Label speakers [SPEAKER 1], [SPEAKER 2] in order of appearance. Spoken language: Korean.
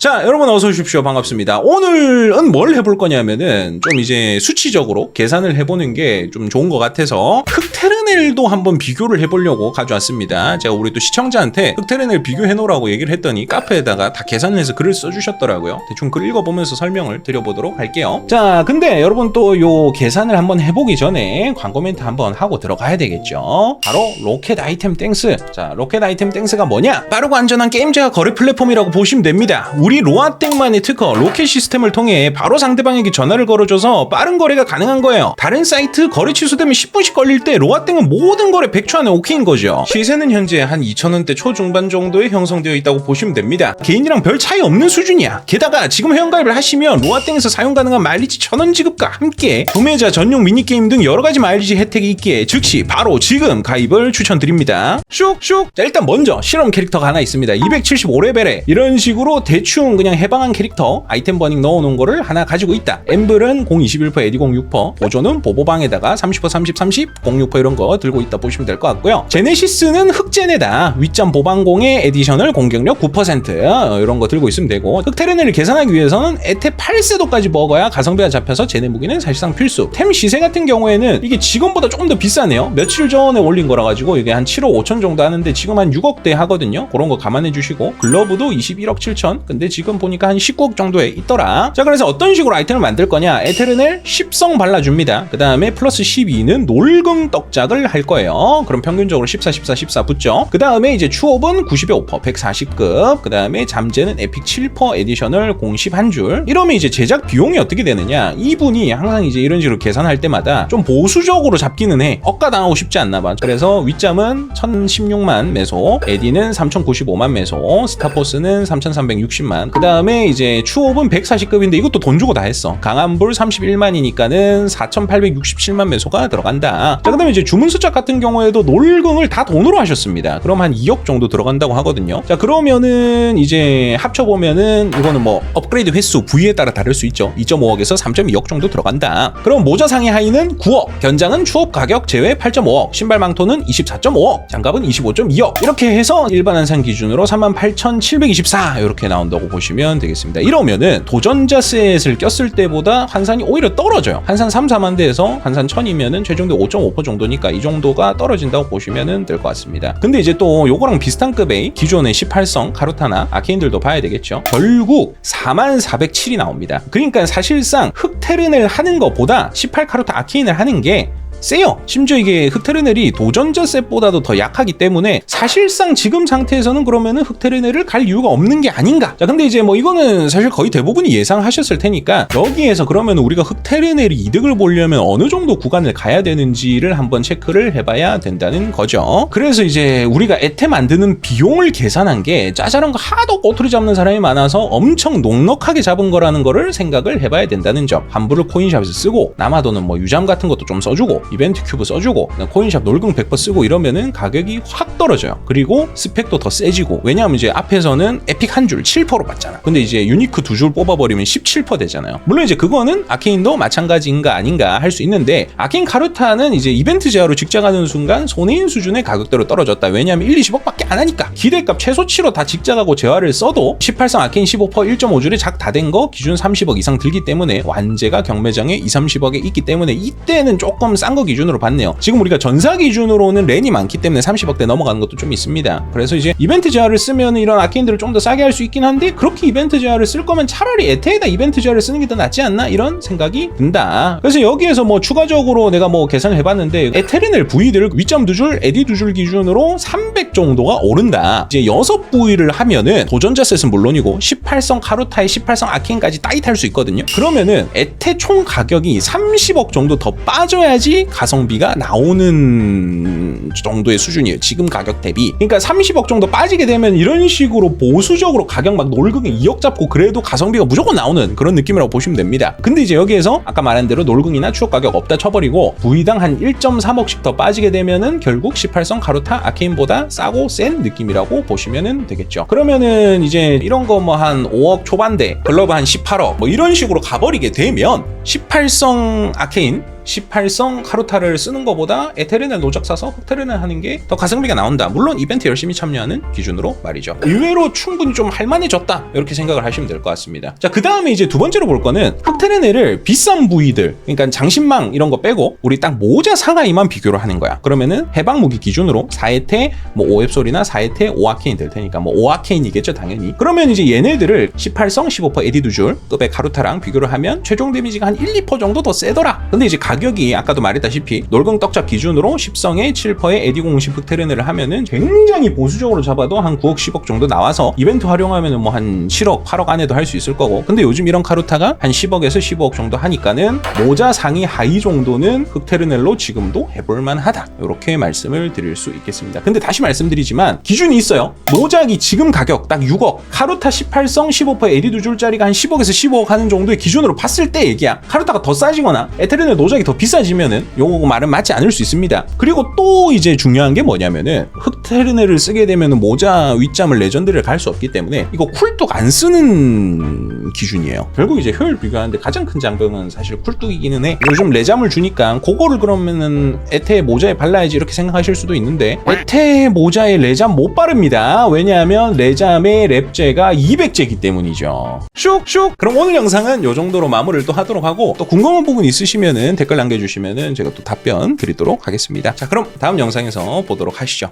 [SPEAKER 1] 자, 여러분 어서 오십시오. 반갑습니다. 오늘은 뭘 해볼 거냐면은 좀 이제 수치적으로 계산을 해보는 게 좀 좋은 것 같아서 흑테르넬도 한번 비교를 해보려고 가져왔습니다. 제가 우리 또 시청자한테 흑테르넬 비교해놓으라고 얘기를 했더니 카페에다가 다 계산을 해서 글을 써주셨더라고요. 대충 글 읽어보면서 설명을 드려보도록 할게요. 자, 근데 여러분 또 요 계산을 한번 해보기 전에 광고 멘트 한번 하고 들어가야 되겠죠. 바로 로켓 아이템 땡스. 자, 로켓 아이템 땡스가 뭐냐? 빠르고 안전한 게임 제어 거래 플랫폼이라고 보시면 됩니다. 우리 로아땡만의 특허 로켓 시스템을 통해 바로 상대방에게 전화를 걸어줘서 빠른 거래가 가능한 거예요. 다른 사이트 거래 취소되면 10분씩 걸릴 때 로아땡은 모든 거래 100초 안에 오케이인 거죠. 시세는 현재 한 2,000원대 초중반 정도에 형성되어 있다고 보시면 됩니다. 개인이랑 별 차이 없는 수준이야. 게다가 지금 회원가입을 하시면 로아땡에서 사용 가능한 마일리지 1,000원 지급과 함께 구매자 전용 미니게임 등 여러 가지 마일리지 혜택이 있기에 즉시 바로 지금 가입을 추천드립니다. 슉슉! 자, 일단 먼저 실험 캐릭터가 하나 있습니다. 275레벨에 이런 식으로 대충 그냥 해방한 캐릭터 아이템 버닝 넣어놓은 거를 하나 가지고 있다. 엠블은 021% 에디공 6%, 보조는 보보방에다가 30% 30 30, 06% 이런 거 들고 있다 보시면 될 것 같고요. 제네시스는 흑제네다. 윗점 보방공의 에디셔널 공격력 9% 어, 이런 거 들고 있으면 되고 흑테르네를 계산하기 위해서는 에테 8세도까지 먹어야 가성비가 잡혀서 제네 무기는 사실상 필수. 템 시세 같은 경우에는 이게 지금보다 조금 더 비싸네요. 며칠 전에 올린 거라 가지고 이게 한 7억 5천 정도 하는데 지금 한 6억대 하거든요. 그런 거 감안해 주시고 글러브도 21억 7천. 근데 지금 보니까 한 19억 정도에 있더라. 자 그래서 어떤 식으로 아이템을 만들 거냐? 에테르넬 10성 발라줍니다. 그 다음에 플러스 12는 놀금 떡작을 할 거예요. 그럼 평균적으로 14, 14, 14 붙죠. 그 다음에 이제 추업은 90에 5%, 140급. 그 다음에 잠재는 에픽 7% 에디셔널 공십 한 줄. 이러면 이제 제작 비용이 어떻게 되느냐? 이분이 항상 이제 이런 식으로 계산할 때마다 좀 보수적으로 잡기는 해. 억가당하고 싶지 않나 봐. 그래서 윗잠은 1016만 매소, 에디는 3095만 매소, 스타포스는 3360만. 그 다음에 이제 추업은 140급인데 이것도 돈 주고 다 했어. 강한불 31만이니까는 4867만 매소가 들어간다. 자, 그 다음에 이제 주문 수작 같은 경우에도 놀금을 다 돈으로 하셨습니다. 그럼 한 2억 정도 들어간다고 하거든요. 자, 그러면은 이제 합쳐보면은 이거는 뭐 업그레이드 횟수 부위에 따라 다를 수 있죠. 2.5억에서 3.2억 정도 들어간다. 그럼 모자 상의 하의는 9억, 견장은 추업 가격 제외 8.5억, 신발 망토는 24.5억, 장갑은 25.2억. 이렇게 해서 일반 한산 기준으로 38,724 이렇게 나온다고 보시면 되겠습니다. 이러면은 도전자 셋을 꼈을 때보다 환산이 오히려 떨어져요. 환산 3, 4만 대에서 환산 1000이면은 최종대 5.5% 정도니까 이 정도가 떨어진다고 보시면 될 것 같습니다. 근데 이제 또 요거랑 비슷한 급의 기존의 18성 카루타나 아케인들도 봐야 되겠죠. 결국 4407이 나옵니다. 그러니까 사실상 흑테른을 하는 것보다 18 카루타 아케인을 하는 게 세요. 심지어 이게 흑테르넬이 도전자 셋보다도 더 약하기 때문에 사실상 지금 상태에서는 그러면은 흑테르넬을 갈 이유가 없는 게 아닌가. 자, 근데 이제 뭐 이거는 사실 거의 대부분이 예상하셨을 테니까 여기에서 그러면 우리가 흑테르넬이 이득을 보려면 어느 정도 구간을 가야 되는지를 한번 체크를 해봐야 된다는 거죠. 그래서 이제 우리가 에테 만드는 비용을 계산한 게 짜잘한 거 하도 꼬투리 잡는 사람이 많아서 엄청 넉넉하게 잡은 거라는 거를 생각을 해봐야 된다는 점. 환불을 코인샵에서 쓰고 남아도는 뭐 유잠 같은 것도 좀 써주고 이벤트 큐브 써주고 코인샵 놀궁 100% 쓰고 이러면은 가격이 확 떨어져요. 그리고 스펙도 더 세지고 왜냐하면 이제 앞에서는 에픽 한 줄 7%로 받잖아. 근데 이제 유니크 두 줄 뽑아버리면 17% 되잖아요. 물론 이제 그거는 아케인도 마찬가지인가 아닌가 할 수 있는데 아케인 카루타는 이제 이벤트 제어로 직장하는 순간 손해인 수준의 가격대로 떨어졌다. 왜냐하면 1, 20억밖에 안 하니까 기대값 최소치로 다 직장하고 재화를 써도 18성 아케인 15% 1.5줄에 작다 된 거 기준 30억 이상 들기 때문에 완제가 경매장에 2, 30억에 있기 때문에 이때는 조금 싼거 기준으로 봤네요. 지금 우리가 전사 기준으로는 렌이 많기 때문에 30억대 넘어가는 것도 좀 있습니다. 그래서 이제 이벤트 제어를 쓰면 이런 아케인들을 좀 더 싸게 할 수 있긴 한데 그렇게 이벤트 제어를 쓸 거면 차라리 에테에다 이벤트 제어를 쓰는 게 더 낫지 않나 이런 생각이 든다. 그래서 여기에서 뭐 추가적으로 내가 뭐 계산을 해봤는데 에테르넬 부위들 위점 두 줄, 에디 두 줄 기준으로 300 정도가 오른다. 이제 여섯 부위를 하면은 도전자 셋은 물론이고 18성 카루타에 18성 아케인까지 따잇할 수 있거든요. 그러면은 에테 총 가격이 30억 정도 더 빠져야지 가성비가 나오는 정도의 수준이에요. 지금 가격 대비. 그러니까 30억 정도 빠지게 되면 이런 식으로 보수적으로 가격 막 놀궁에 2억 잡고 그래도 가성비가 무조건 나오는 그런 느낌이라고 보시면 됩니다. 근데 이제 여기에서 아까 말한 대로 놀궁이나 추억 가격 없다 쳐버리고 부위당 한 1.3억씩 더 빠지게 되면은 결국 18성 가루타 아케인보다 싸고 센 느낌이라고 보시면 되겠죠. 그러면은 이제 이런 거 뭐 한 5억 초반대 글러브 한 18억 뭐 이런 식으로 가버리게 되면 18성 아케인 18성 카루타를 쓰는 것보다 에테르넬 노작 사서 흑테르넬 하는 게 더 가성비가 나온다. 물론 이벤트 열심히 참여하는 기준으로 말이죠. 의외로 충분히 좀 할만해졌다. 이렇게 생각을 하시면 될 것 같습니다. 자, 그 다음에 이제 두 번째로 볼 거는 흑테르넬을 비싼 부위들, 그러니까 장신망 이런 거 빼고 우리 딱 모자 상하이만 비교를 하는 거야. 그러면은 해방 무기 기준으로 4회태 뭐 5앱솔이나 4회태 5아케인 될 테니까 뭐 5아케인이겠죠, 당연히. 그러면 이제 얘네들을 18성 15% 에디두줄 급의 카루타랑 비교를 하면 최종 데미지가 한 1, 2% 정도 더 세더라. 근데 이제 가 격이 아까도 말했다시피 놀궁 떡잡 기준으로 10성에 7%의 에디 공식 흑테르네를 하면은 굉장히 보수적으로 잡아도 한 9억 10억 정도 나와서 이벤트 활용하면은 뭐 한 7억 8억 안에도 할 수 있을 거고. 근데 요즘 이런 카루타가 한 10억에서 15억 정도 하니까는 모자 상위 하위 정도는 흑테르넬로 지금도 해볼만 하다. 이렇게 말씀을 드릴 수 있겠습니다. 근데 다시 말씀드리지만 기준이 있어요. 모작이 지금 가격 딱 6억 카루타 18성 15% 에디 두 줄짜리가 한 10억에서 15억 하는 정도의 기준으로 봤을 때 얘기야. 카루타가 더 싸지거나 에테르넬 노작이 더 비싸지면은 요거 말은 맞지 않을 수 있습니다. 그리고 또 이제 중요한 게 뭐냐면은 흑테르넬을 쓰게 되면은 모자 윗점을 레전드를 갈 수 없기 때문에 이거 쿨뚝 안 쓰는 기준이에요. 결국 이제 효율 비교하는데 가장 큰 장벽은 사실 쿨뚝이기는 해. 요즘 레잠을 주니까 그거를 그러면은 에테 모자에 발라야지 이렇게 생각하실 수도 있는데 에테 모자에 레잠 못 바릅니다. 왜냐하면 레잠의 랩제가 200제기 때문이죠. 슉슉! 그럼 오늘 영상은 요 정도로 마무리를 또 하도록 하고 또 궁금한 부분 있으시면은 댓글 남겨주시면은 제가 또 답변 드리도록 하겠습니다. 자 그럼 다음 영상에서 보도록 하시죠